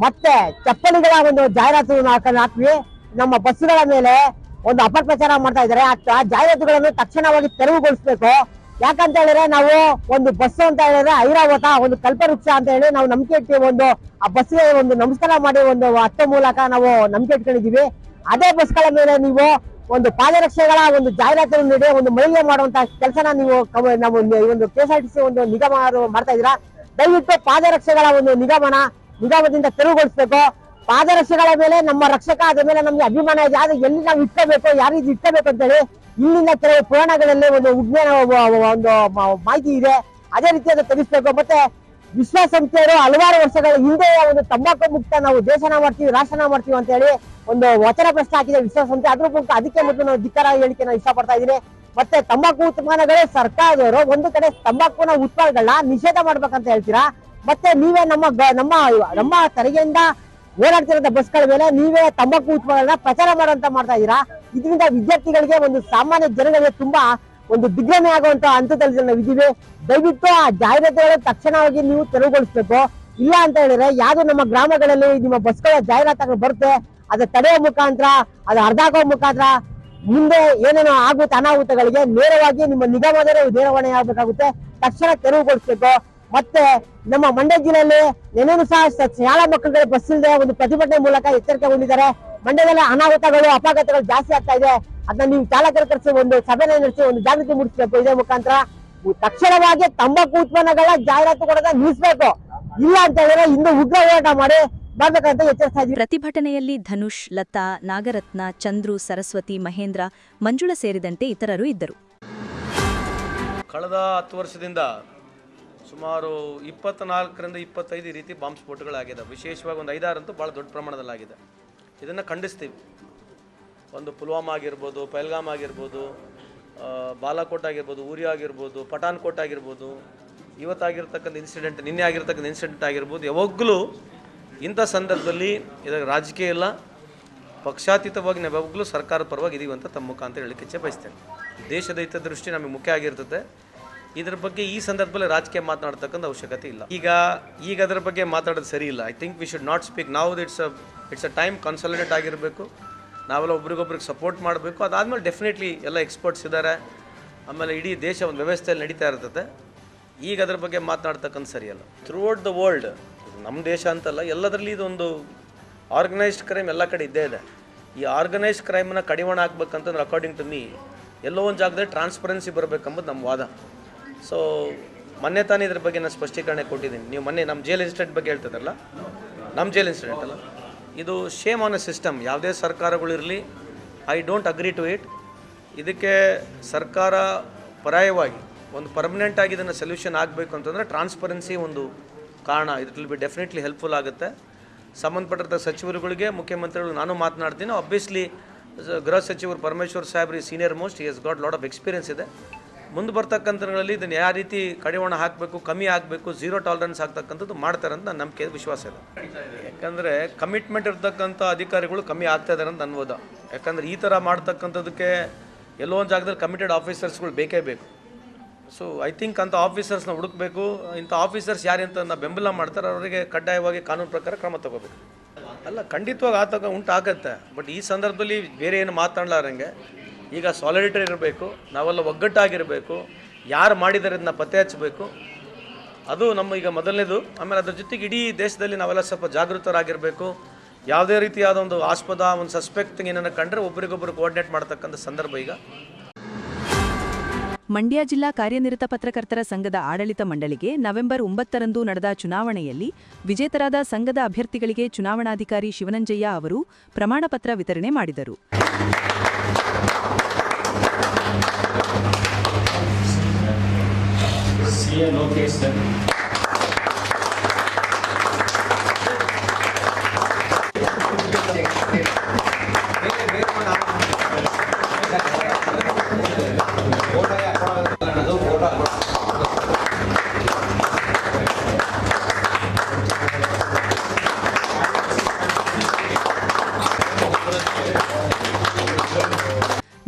ಮತ್ತೆ ಚಪ್ಪಲಿಗಳ ಒಂದು ಜಾಹೀರಾತು ಹಾಕ- ನಮ್ಮ ಬಸ್ಸುಗಳ ಮೇಲೆ ಒಂದು ಅಪಪ್ರಚಾರ ಮಾಡ್ತಾ ಇದ್ದಾರೆ. ಆ ಜಾಹೀರಾತುಗಳನ್ನು ತಕ್ಷಣವಾಗಿ ತೆರವುಗೊಳಿಸಬೇಕು. ಯಾಕಂತ ಹೇಳಿದ್ರೆ ನಾವು ಒಂದು ಬಸ್ ಅಂತ ಹೇಳಿದ್ರೆ ಐರಾವತ ಒಂದು ಕಲ್ಪವೃಕ್ಷ ಅಂತ ಹೇಳಿ ನಾವು ನಂಬಿಕೆ ಇಟ್ಟು ಒಂದು. ಆ ಬಸ್ಗೆ ಒಂದು ನಮಸ್ಕಾರ ಮಾಡಿ ಒಂದು ಅತ್ತ ಮೂಲಕ ನಾವು ನಂಬಿಕೆ ಇಟ್ಕೊಂಡಿದೀವಿ ಅದೇ ಬಸ್ಗಳ ಮೇಲೆ ನೀವು ಒಂದು ಪಾದರಕ್ಷೆಗಳ ಒಂದು ಜಾಹೀರಾತನ್ನು ನೀಡಿ, ಒಂದು ಮಳಿಗೆ ಮಾಡುವಂತ ಕೆಲಸನ ನೀವು ನಾವು ಒಂದು ಆರ್ ಟಿ ಸಿ ಒಂದು ನಿಗಮ ಮಾಡ್ತಾ ಇದೀರಾ ದಯವಿಟ್ಟು ಪಾದರಕ್ಷೆಗಳ ಒಂದು ನಿಗಮನ ನಿಗಮದಿಂದ ತೆರವುಗೊಳಿಸ್ಬೇಕು. ಪಾದರಕ್ಷೆಗಳ ಮೇಲೆ ನಮ್ಮ ರಕ್ಷಕ ಅದ ಮೇಲೆ ನಮ್ಗೆ ಅಭಿಮಾನ ಇದೆ. ಆದ್ರೆ ಎಲ್ಲಿ ನಾವು ಇಟ್ಕೋಬೇಕು, ಯಾವ ರೀತಿ ಇಟ್ಕೋಬೇಕು ಅಂತೇಳಿ ಇಲ್ಲಿಂದ ಕೆಲವು ಪುರಾಣಗಳಲ್ಲಿ ಒಂದು ವಿಜ್ಞಾನ ಒಂದು ಮಾಹಿತಿ ಇದೆ. ಅದೇ ರೀತಿ ಅದು ತೆಗಿಸ್ಬೇಕು ಮತ್ತೆ ವಿಶ್ವಸಂಸ್ಥೆಯವರು ಹಲವಾರು ವರ್ಷಗಳ ಹಿಂದೆ ಒಂದು ತಂಬಾಕು ಮುಕ್ತ ನಾವು ದೇಶನ ಮಾಡ್ತೀವಿ, ರಾಷ್ಟ್ರನ ಮಾಡ್ತೀವಿ ಅಂತ ಹೇಳಿ ಒಂದು ವಚನ ಪ್ರಶ್ನೆ ಹಾಕಿದೆ ವಿಶ್ವಸಂಸ್ಥೆ ಅದ್ರ ಮುಕ್ತ ಅದಕ್ಕೆ ಮೊದಲು ನಾವು ಧಿಕ್ಕಾರ ಹೇಳಿಕೆ ನಾವು ಇಷ್ಟಪಡ್ತಾ ಇದ್ದೀನಿ. ಮತ್ತೆ ತಂಬಾಕು ಉತ್ಪನ್ನಗಳೇ ಸರ್ಕಾರದವರು ಒಂದು ಕಡೆ ತಂಬಾಕುನ ಉತ್ಪನ್ನಗಳನ್ನ ನಿಷೇಧ ಮಾಡ್ಬೇಕಂತ ಹೇಳ್ತೀರಾ? ಮತ್ತೆ ನೀವೇ ನಮ್ಮ ನಮ್ಮ ನಮ್ಮ ತೆರಿಗೆಯಿಂದ ಓಡಾಡ್ತಿರೋ ಬಸ್ಗಳ ಮೇಲೆ ನೀವೇ ತಂಬಾಕು ಉತ್ಪನ್ನಗಳನ್ನ ಪ್ರಚಾರ ಮಾಡುವಂತ ಮಾಡ್ತಾ ಇದ್ದೀರಾ? ಇದರಿಂದ ವಿದ್ಯಾರ್ಥಿಗಳಿಗೆ ಒಂದು ಸಾಮಾನ್ಯ ಜನಗಳಿಗೆ ತುಂಬಾ ಒಂದು ದಿಗ್ಭ್ರಮೆ ಆಗುವಂತ ಹಂತದಲ್ಲಿ ನಾವು ಇದೀವಿ ದಯವಿಟ್ಟು ಆ ಜಾಹೀರಾತುಗಳು ತಕ್ಷಣವಾಗಿ ನೀವು ತೆರವುಗೊಳಿಸಬೇಕು. ಇಲ್ಲ ಅಂತ ಹೇಳಿದ್ರೆ ಯಾವ್ದು ನಮ್ಮ ಗ್ರಾಮಗಳಲ್ಲಿ ನಿಮ್ಮ ಬಸ್ಗಳ ಜಾಹೀರಾತುಗಳು ಬರುತ್ತೆ. ಅದು ತಡೆಯೋ ಮುಖಾಂತರ, ಅದು ಆಗೋ ಮುಖಾಂತರ ಮುಂದೆ ಏನೇನೋ ಆಗುತ್ತೆ ಅನಾಹುತಗಳಿಗೆ ನೇರವಾಗಿ ನಿಮ್ಮ ನಿಗಮದವರೇ ನಿರ್ವಹಣೆ ಆಗ್ಬೇಕಾಗುತ್ತೆ. ತಕ್ಷಣ ತೆರವುಗೊಳಿಸಬೇಕು. ಮತ್ತೆ ನಮ್ಮ ಮಂಡ್ಯ ಜಿಲ್ಲೆಯಲ್ಲಿ ನೆನೆಯೂ ಸಹ ಶಾಲಾ ಮಕ್ಕಳಿಗೆ ಬಸ್ ಇಲ್ಲದೆ ಒಂದು ಪ್ರತಿಭಟನೆ ಮೂಲಕ ಎಚ್ಚರಿಕೆ ಹೊಂದಿದ್ದಾರೆ ಮಂಡ್ಯದಲ್ಲಿ ಅನಾಹುತಗಳು ಅಪಘಾತಗಳು ಜಾಸ್ತಿ ಆಗ್ತಾ ಇದೆ. ಅದನ್ನ ನೀವು ಚಾಲಕರ ಕರೆಸಿ ಒಂದು ಸಭೆನ ನಡೆಸಿ ಒಂದು ಜಾಗೃತಿ ಮೂಡಿಸಬೇಕು. ಇದೇ ಮುಖಾಂತರ ತಕ್ಷಣವಾಗಿ ತಂಬಾಕು ಉತ್ಪನ್ನಗಳ ಜಾಹೀರಾತು ಕೊಡೋದ ನಿಲ್ಲಿಸಬೇಕು. ಇಲ್ಲ ಅಂತ ಹೇಳಿದ್ರೆ ಇಂದು ಉಗ್ರ ಹೋರಾಟ ಮಾಡಿ ಬರ್ಬೇಕಂತ ಎಚ್ಚರಿಸ್ತಾ ಇದ್ದೀವಿ. ಪ್ರತಿಭಟನೆಯಲ್ಲಿ ಧನುಷ್ ಲತಾ ನಾಗರತ್ನ ಚಂದ್ರು ಸರಸ್ವತಿ ಮಹೇಂದ್ರ ಮಂಜುಳ ಸೇರಿದಂತೆ ಇತರರು ಇದ್ದರು. ಕಳೆದ ಹತ್ತು ವರ್ಷದಿಂದ ಸುಮಾರು ಇಪ್ಪತ್ನಾಲ್ಕರಿಂದ ಇಪ್ಪತ್ತೈದು ರೀತಿ ಬಾಂಬ್ ಸ್ಫೋಟಗಳಾಗಿದೆ ವಿಶೇಷವಾಗಿ ಒಂದು ಐದಾರಂತೂ ಭಾಳ ದೊಡ್ಡ ಪ್ರಮಾಣದಲ್ಲಾಗಿದೆ. ಇದನ್ನು ಖಂಡಿಸ್ತೀವಿ. ಒಂದು ಪುಲ್ವಾಮಾ ಆಗಿರ್ಬೋದು, ಪಹಲ್ಗಾಮ್ ಆಗಿರ್ಬೋದು ಬಾಲಾಕೋಟ್ ಆಗಿರ್ಬೋದು, ಊರಿ ಆಗಿರ್ಬೋದು, ಪಠಾನ್ಕೋಟ್ ಆಗಿರ್ಬೋದು, ಇವತ್ತಾಗಿರ್ತಕ್ಕಂಥ ಇನ್ಸಿಡೆಂಟ್ ನಿನ್ನೆ ಆಗಿರ್ತಕ್ಕಂಥ ಇನ್ಸಿಡೆಂಟ್ ಆಗಿರ್ಬೋದು, ಯಾವಾಗಲೂ ಇಂಥ ಸಂದರ್ಭದಲ್ಲಿ ಇದಕ್ಕೆ ರಾಜಕೀಯ ಇಲ್ಲ. ಪಕ್ಷಾತೀತವಾಗಿ ನಾವು ಯಾವಾಗಲೂ ಸರ್ಕಾರದ ಪರವಾಗಿ ಇದೀವಿ ಅಂತ ತಮ್ಮ ಮುಖಾಂತರ ಹೇಳಿಕೆ ಇಚ್ಛೆ ಬಯಸ್ತೇನೆ. ದೇಶದ ಹಿತದೃಷ್ಟಿ ನಮಗೆ ಮುಖ್ಯ ಆಗಿರ್ತದೆ. ಇದ್ರ ಬಗ್ಗೆ ಈ ಸಂದರ್ಭದಲ್ಲಿ ರಾಜಕೀಯ ಮಾತನಾಡ್ತಕ್ಕಂಥ ಅವಶ್ಯಕತೆ ಇಲ್ಲ. ಈಗ ಈಗ ಅದರ ಬಗ್ಗೆ ಮಾತಾಡೋದು ಸರಿ ಇಲ್ಲ. I think we should not speak ನಾವು it's a it's a time consult ಆಗಿರಬೇಕು. ನಾವೆಲ್ಲ ಒಬ್ರಿಗೊಬ್ರಿಗೆ ಸಪೋರ್ಟ್ ಮಾಡಬೇಕು. ಅದಾದಮೇಲೆ ಡೆಫಿನೆಟ್ಲಿ ಎಲ್ಲ ಎಕ್ಸ್ಪರ್ಟ್ಸ್ ಇದ್ದಾರೆ ಆಮೇಲೆ ಇಡೀ ದೇಶ ಒಂದು ವ್ಯವಸ್ಥೆಯಲ್ಲಿ ನಡೀತಾ ಇರ್ತದೆ. ಈಗ ಅದ್ರ ಬಗ್ಗೆ ಮಾತನಾಡ್ತಕ್ಕಂಥ ಸರಿಯಲ್ಲ ಥ್ರೂಔಟ್ ದ ವರ್ಲ್ಡ್ ನಮ್ಮ ದೇಶ ಅಂತಲ್ಲ, ಎಲ್ಲದರಲ್ಲಿ ಇದೊಂದು ಆರ್ಗನೈಸ್ಡ್ ಕ್ರೈಮ್ ಎಲ್ಲ ಕಡೆ ಇದ್ದೇ ಇದೆ. ಈ ಆರ್ಗನೈಸ್ಡ್ ಕ್ರೈಮನ್ನ ಕಡಿವಾಣ ಹಾಕ್ಬೇಕಂತಂದ್ರೆ ಅಕಾರ್ಡಿಂಗ್ ಟು ಮೀ ಎಲ್ಲೋ ಒಂದು ಜಾಗದಲ್ಲಿ ಟ್ರಾನ್ಸ್ಪರೆನ್ಸಿ ಬರಬೇಕೆಂಬುದು ನಮ್ಮ ವಾದ. ಸೊ ಮೊನ್ನೆ ತಾನೇ ಇದ್ರ ಬಗ್ಗೆ ನಾನು ಸ್ಪಷ್ಟೀಕರಣೆ ಕೊಟ್ಟಿದ್ದೀನಿ. ನೀವು ಮೊನ್ನೆ ನಮ್ಮ ಜೈಲ್ ಇನ್ಸಿಡೆಂಟ್ ಬಗ್ಗೆ ಹೇಳ್ತದಲ್ಲ ನಮ್ಮ ಜೈಲ್ ಇನ್ಸಿಡೆಂಟ್ ಅಲ್ಲ? ಇದು ಶೇಮ್ ಆನ್ ಎ ಸಿಸ್ಟಮ್ ಯಾವುದೇ ಸರ್ಕಾರಗಳಿರಲಿ I don't agree to it ಇದಕ್ಕೆ ಸರ್ಕಾರ ಪರ್ಯಾಯವಾಗಿ ಒಂದು ಪರ್ಮನೆಂಟ್ ಆಗಿ ಇದನ್ನು ಸೊಲ್ಯೂಷನ್ ಆಗಬೇಕು ಅಂತಂದರೆ ಟ್ರಾನ್ಸ್ಪರೆನ್ಸಿ ಒಂದು ಕಾರಣ. ಇದ್ರಲ್ಲಿ ಬಿ ಡೆಫಿನೆಟ್ಲಿ ಹೆಲ್ಪ್ಫುಲ್ ಆಗುತ್ತೆ. ಸಂಬಂಧಪಟ್ಟಿರ್ತ ಸಚಿವರುಗಳಿಗೆ, ಮುಖ್ಯಮಂತ್ರಿಗಳು ನಾನು ಮಾತನಾಡ್ತೀನಿ. ಆಬ್ವಿಯಸ್ಲಿ ಗೃಹ ಸಚಿವರು Parameshwar ಸಾಹೇಬ್ರಿ senior most as got lot of experience ಇದೆ. ಮುಂದೆ ಬರ್ತಕ್ಕಂಥಗಳಲ್ಲಿ ಇದನ್ನು ಯಾವ ರೀತಿ ಕಡಿವಾಣ ಹಾಕಬೇಕು, ಕಮ್ಮಿ ಆಗಬೇಕು ಝೀರೋ ಟಾಲರೆನ್ಸ್ ಆಗ್ತಕ್ಕಂಥದ್ದು ಮಾಡ್ತಾರೆ ಅಂತ ನಂಬಿಕೆ, ವಿಶ್ವಾಸ ಇದೆ. ಯಾಕಂದರೆ ಕಮಿಟ್ಮೆಂಟ್ ಇರ್ತಕ್ಕಂಥ ಅಧಿಕಾರಿಗಳು ಕಮ್ಮಿ ಆಗ್ತಾ ಇದ್ದಾರೆ ಅಂತ ಅನ್ಬೋದ ಯಾಕಂದರೆ ಈ ಥರ ಮಾಡ್ತಕ್ಕಂಥದ್ದಕ್ಕೆ ಎಲ್ಲೋ ಒಂದು ಜಾಗದಲ್ಲಿ ಕಮಿಟೆಡ್ ಆಫೀಸರ್ಸ್ಗಳು ಬೇಕೇ ಬೇಕು. ಸೊ ಐ ಥಿಂಕ್ ಅಂಥ ಆಫೀಸರ್ಸ್ನ ಹುಡುಕಬೇಕು, ಇಂಥ ಆಫೀಸರ್ಸ್ ಯಾರು ಅಂತ ಬೆಂಬಲ ಮಾಡ್ತಾರೆ, ಅವರಿಗೆ ಕಡ್ಡಾಯವಾಗಿ ಕಾನೂನು ಪ್ರಕಾರ ಕ್ರಮ ತಗೋಬೇಕು. ಅಲ್ಲ, ಖಂಡಿತವಾಗಿ ಆತಂಕ ಉಂಟಾಗತ್ತೆ ಬಟ್ ಈ ಸಂದರ್ಭದಲ್ಲಿ ಬೇರೆ ಏನು ಮಾತನಾಡಲಾರಂಗೆ ಈಗ ಸಾಲಿಡಿಟರಿ ಇರಬೇಕು, ನಾವೆಲ್ಲ ಒಗ್ಗಟ್ಟಾಗಿರಬೇಕು, ಯಾರು ಮಾಡಿದ್ದಾರೆ ಅದನ್ನ ಪತ್ತೆ ಹಚ್ಚಬೇಕು. ಅದು ನಮ್ಮ ಈಗ ಮೊದಲನೇದು. ಆಮೇಲೆ ಅದ್ರ ಜೊತೆಗೆ ಇಡೀ ದೇಶದಲ್ಲಿ ನಾವೆಲ್ಲ ಸ್ವಲ್ಪ ಜಾಗೃತರಾಗಿರಬೇಕು. ಯಾವುದೇ ರೀತಿಯಾದ ಒಂದು ಆಸ್ಪದ, ಒಂದು ಸಸ್ಪೆಕ್ಟ್ ಏನನ್ನು ಕಂಡ್ರೆ ಒಬ್ರಿಗೊಬ್ರು ಕೋಆರ್ಡಿನೇಟ್ ಮಾಡ್ತಕ್ಕಂಥ ಸಂದರ್ಭ ಈಗ. ಮಂಡ್ಯ ಜಿಲ್ಲಾ ಕಾರ್ಯನಿರತ ಪತ್ರಕರ್ತರ ಸಂಘದ ಆಡಳಿತ ಮಂಡಳಿಗೆ ನವೆಂಬರ್ ಒಂಬತ್ತರಂದು ನಡೆದ ಚುನಾವಣೆಯಲ್ಲಿ ವಿಜೇತರಾದ ಸಂಘದ ಅಭ್ಯರ್ಥಿಗಳಿಗೆ ಚುನಾವಣಾಧಿಕಾರಿ ಶಿವನಂಜಯ್ಯ ಅವರು ಪ್ರಮಾಣಪತ್ರ ವಿತರಣೆ ಮಾಡಿದರು.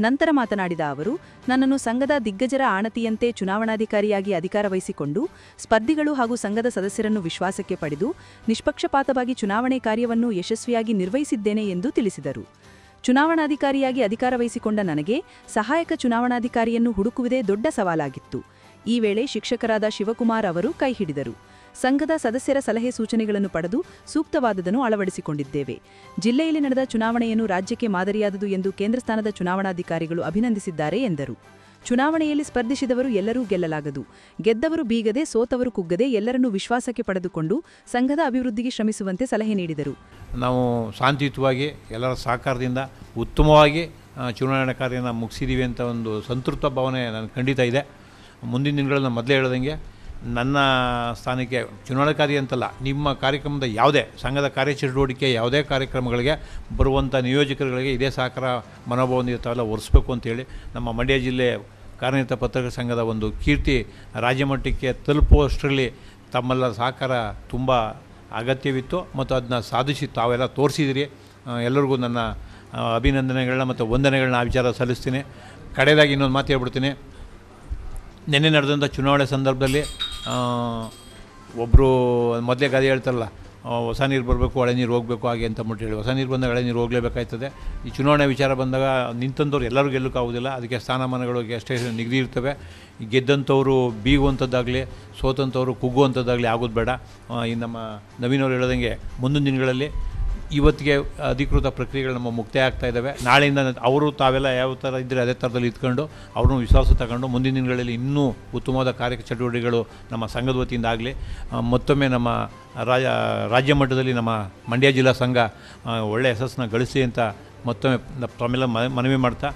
ನಂತರ ಮಾತನಾಡಿದ ಅವರು, ನನ್ನನ್ನು ಸಂಘದ ದಿಗ್ಗಜರ ಆಣತಿಯಂತೆ ಚುನಾವಣಾಧಿಕಾರಿಯಾಗಿ ಅಧಿಕಾರ ವಹಿಸಿಕೊಂಡು, ಸ್ಪರ್ಧಿಗಳು ಹಾಗೂ ಸಂಘದ ಸದಸ್ಯರನ್ನು ವಿಶ್ವಾಸಕ್ಕೆ ಪಡೆದು, ನಿಷ್ಪಕ್ಷಪಾತವಾಗಿ ಚುನಾವಣೆ ಕಾರ್ಯವನ್ನು ಯಶಸ್ವಿಯಾಗಿ ನಿರ್ವಹಿಸಿದ್ದೇನೆ ಎಂದು ತಿಳಿಸಿದರು. ಚುನಾವಣಾಧಿಕಾರಿಯಾಗಿ ಅಧಿಕಾರ ವಹಿಸಿಕೊಂಡ ನನಗೆ ಸಹಾಯಕ ಚುನಾವಣಾಧಿಕಾರಿಯನ್ನು ಹುಡುಕುವುದೇ ದೊಡ್ಡ ಸವಾಲಾಗಿತ್ತು. ಈ ವೇಳೆ ಶಿಕ್ಷಕರಾದ ಶಿವಕುಮಾರ್ ಅವರು ಕೈ ಹಿಡಿದರು. ಸಂಘದ ಸದಸ್ಯರ ಸಲಹೆ ಸೂಚನೆಗಳನ್ನು ಪಡೆದು ಸೂಕ್ತವಾದದನ್ನು ಅಳವಡಿಸಿಕೊಂಡಿದ್ದೇವೆ. ಜಿಲ್ಲೆಯಲ್ಲಿ ನಡೆದ ಚುನಾವಣೆಯನ್ನು ರಾಜ್ಯಕ್ಕೆ ಮಾದರಿಯಾದುದು ಎಂದು ಕೇಂದ್ರ ಸ್ಥಾನದ ಚುನಾವಣಾಧಿಕಾರಿಗಳು ಅಭಿನಂದಿಸಿದ್ದಾರೆ ಎಂದರು. ಚುನಾವಣೆಯಲ್ಲಿ ಸ್ಪರ್ಧಿಸಿದವರು ಎಲ್ಲರೂ ಗೆಲ್ಲಲಾಗದು. ಗೆದ್ದವರು ಬೀಗದೆ, ಸೋತವರು ಕುಗ್ಗದೆ ಎಲ್ಲರನ್ನೂ ವಿಶ್ವಾಸಕ್ಕೆ ಪಡೆದುಕೊಂಡು ಸಂಘದ ಅಭಿವೃದ್ಧಿಗೆ ಶ್ರಮಿಸುವಂತೆ ಸಲಹೆ ನೀಡಿದರು. ನಾವು ಶಾಂತಿಯುತವಾಗಿ ಎಲ್ಲರ ಸಹಕಾರದಿಂದ ಉತ್ತಮವಾಗಿ ಚುನಾವಣಾ ಕಾರ್ಯನ ಮುಗಿಸಿದೀವಿ ಅಂತ ಒಂದು ಸಂತೃಪ್ತ ಭಾವನೆ ನನಗೆ ಖಂಡಿತ ಇದೆ. ಮುಂದಿನ ದಿನಗಳಲ್ಲಿ ಮೊದಲೇ ಹೇಳ್ದಂಗೆ ನನ್ನ ಸ್ಥಾನಕ್ಕೆ ಚುನಾವಣಾಧಿಕಾರಿ ಅಂತಲ್ಲ, ನಿಮ್ಮ ಕಾರ್ಯಕ್ರಮದ ಯಾವುದೇ, ಸಂಘದ ಕಾರ್ಯಚಟುವಟಿಕೆ ಯಾವುದೇ ಕಾರ್ಯಕ್ರಮಗಳಿಗೆ ಬರುವಂಥ ನಿಯೋಜಕರುಗಳಿಗೆ ಇದೇ ಸಹಕಾರ ಮನೋಭಾವನೆ ಇರ್ತಾವೆಲ್ಲ ಒರೆಸ್ಬೇಕು ಅಂತೇಳಿ ನಮ್ಮ ಮಂಡ್ಯ ಜಿಲ್ಲೆ ಕಾರ್ಯನಿರತ ಪತ್ರಕರ್ತರ ಸಂಘದ ಒಂದು ಕೀರ್ತಿ ರಾಜ್ಯಮಟ್ಟಕ್ಕೆ ತಲುಪುವಷ್ಟರಲ್ಲಿ ತಮ್ಮೆಲ್ಲ ಸಹಕಾರ ತುಂಬ ಅಗತ್ಯವಿತ್ತು ಮತ್ತು ಅದನ್ನ ಸಾಧಿಸಿ ತಾವೆಲ್ಲ ತೋರಿಸಿದಿರಿ. ಎಲ್ಲರಿಗೂ ನನ್ನ ಅಭಿನಂದನೆಗಳನ್ನ ಮತ್ತು ವಂದನೆಗಳನ್ನ ಆ ವಿಚಾರ ಸಲ್ಲಿಸ್ತೀನಿ. ಕಡೆಯದಾಗಿ ಇನ್ನೊಂದು ಮಾತು ಹೇಳ್ಬಿಡ್ತೀನಿ. ನಿನ್ನೆ ನಡೆದಂಥ ಚುನಾವಣೆ ಸಂದರ್ಭದಲ್ಲಿ ಒಬ್ಬರು ಮೊದಲೇ ಗಾದೆ ಹೇಳ್ತಾರಲ್ಲ ಹೊಸ ನೀರು ಬರಬೇಕು, ಹಳೆ ನೀರು ಹೋಗಬೇಕು, ಹಾಗೆ ಅಂತ ಮುಟ್ಟು ಹೇಳಿ, ಹೊಸ ನೀರು ಬಂದಾಗ ಹಳೆ ನೀರು ಹೋಗಲೇಬೇಕಾಯ್ತದೆ. ಈ ಚುನಾವಣೆ ವಿಚಾರ ಬಂದಾಗ ನಿಂತಂಥವ್ರು ಎಲ್ಲರೂ ಗೆಲ್ಲೋಕ್ಕಾಗೋದಿಲ್ಲ ಅದಕ್ಕೆ ಸ್ಥಾನಮಾನಗಳು ಎಷ್ಟೇ ನಿಗದಿ ಇರ್ತವೆ. ಗೆದ್ದಂಥವರು ಬೀಗುವಂಥದ್ದಾಗಲಿ, ಸೋತಂಥವ್ರು ಕುಗ್ಗುವಂಥದ್ದಾಗಲಿ ಆಗೋದು ಬೇಡ. ಈ ನಮ್ಮ ನವೀನ್ ಅವ್ರು ಹೇಳೋದಂಗೆ ಮುಂದಿನ ದಿನಗಳಲ್ಲಿ ಇವತ್ತಿಗೆ ಅಧಿಕೃತ ಪ್ರಕ್ರಿಯೆಗಳು ನಮ್ಮ ಮುಕ್ತಾಯ ಆಗ್ತಾ ಇದ್ದಾವೆ ನಾಳೆಯಿಂದ ಅವರು ತಾವೆಲ್ಲ ಯಾವ ಥರ ಇದ್ದರೆ ಅದೇ ಥರದಲ್ಲಿ ಇದ್ಕೊಂಡು ಅವ್ರನ್ನೂ ವಿಶ್ವಾಸ ತಗೊಂಡು ಮುಂದಿನ ದಿನಗಳಲ್ಲಿ ಇನ್ನೂ ಉತ್ತಮವಾದ ಕಾರ್ಯ ಚಟುವಟಿಕೆಗಳು ನಮ್ಮ ಸಂಘದ ವತಿಯಿಂದ ಆಗಲಿ ಮತ್ತೊಮ್ಮೆ ನಮ್ಮ ರಾಜ, ರಾಜ್ಯ ಮಟ್ಟದಲ್ಲಿ ನಮ್ಮ ಮಂಡ್ಯ ಜಿಲ್ಲಾ ಸಂಘ ಒಳ್ಳೆಯ ಯಶಸ್ಸನ್ನ ಗಳಿಸಿ ಅಂತ ಮತ್ತೊಮ್ಮೆ ತಮ್ಮೆಲ್ಲ ಮನವಿ ಮಾಡ್ತಾ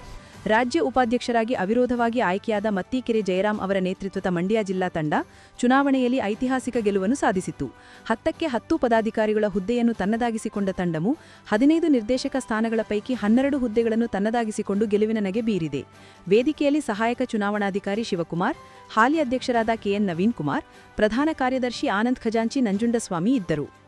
ರಾಜ್ಯ ಉಪಾಧ್ಯಕ್ಷರಾಗಿ ಅವಿರೋಧವಾಗಿ ಆಯ್ಕೆಯಾದ ಮತ್ತೀಕೆರೆ ಜಯರಾಮ್ ಅವರ ನೇತೃತ್ವದ ಮಂಡ್ಯ ಜಿಲ್ಲಾ ತಂಡ ಚುನಾವಣೆಯಲ್ಲಿ ಐತಿಹಾಸಿಕ ಗೆಲುವನ್ನು ಸಾಧಿಸಿತು ಹತ್ತಕ್ಕೆ ಹತ್ತು ಪದಾಧಿಕಾರಿಗಳ ಹುದ್ದೆಯನ್ನು ತನ್ನದಾಗಿಸಿಕೊಂಡ ತಂಡವು ಹದಿನೈದು ನಿರ್ದೇಶಕ ಸ್ಥಾನಗಳ ಪೈಕಿ ಹನ್ನೆರಡು ಹುದ್ದೆಗಳನ್ನು ತನ್ನದಾಗಿಸಿಕೊಂಡು ಗೆಲುವಿನ ನಗೆ ಬೀರಿದೆ. ವೇದಿಕೆಯಲ್ಲಿ ಸಹಾಯಕ ಚುನಾವಣಾಧಿಕಾರಿ ಶಿವಕುಮಾರ್, ಹಾಲಿ ಅಧ್ಯಕ್ಷರಾದ ಕೆಎನ್ ನವೀನ್ ಕುಮಾರ್, ಪ್ರಧಾನ ಕಾರ್ಯದರ್ಶಿ ಆನಂದ್ ಖಜಾಂಚಿ ನಂಜುಂಡಸ್ವಾಮಿ ಇದ್ದರು.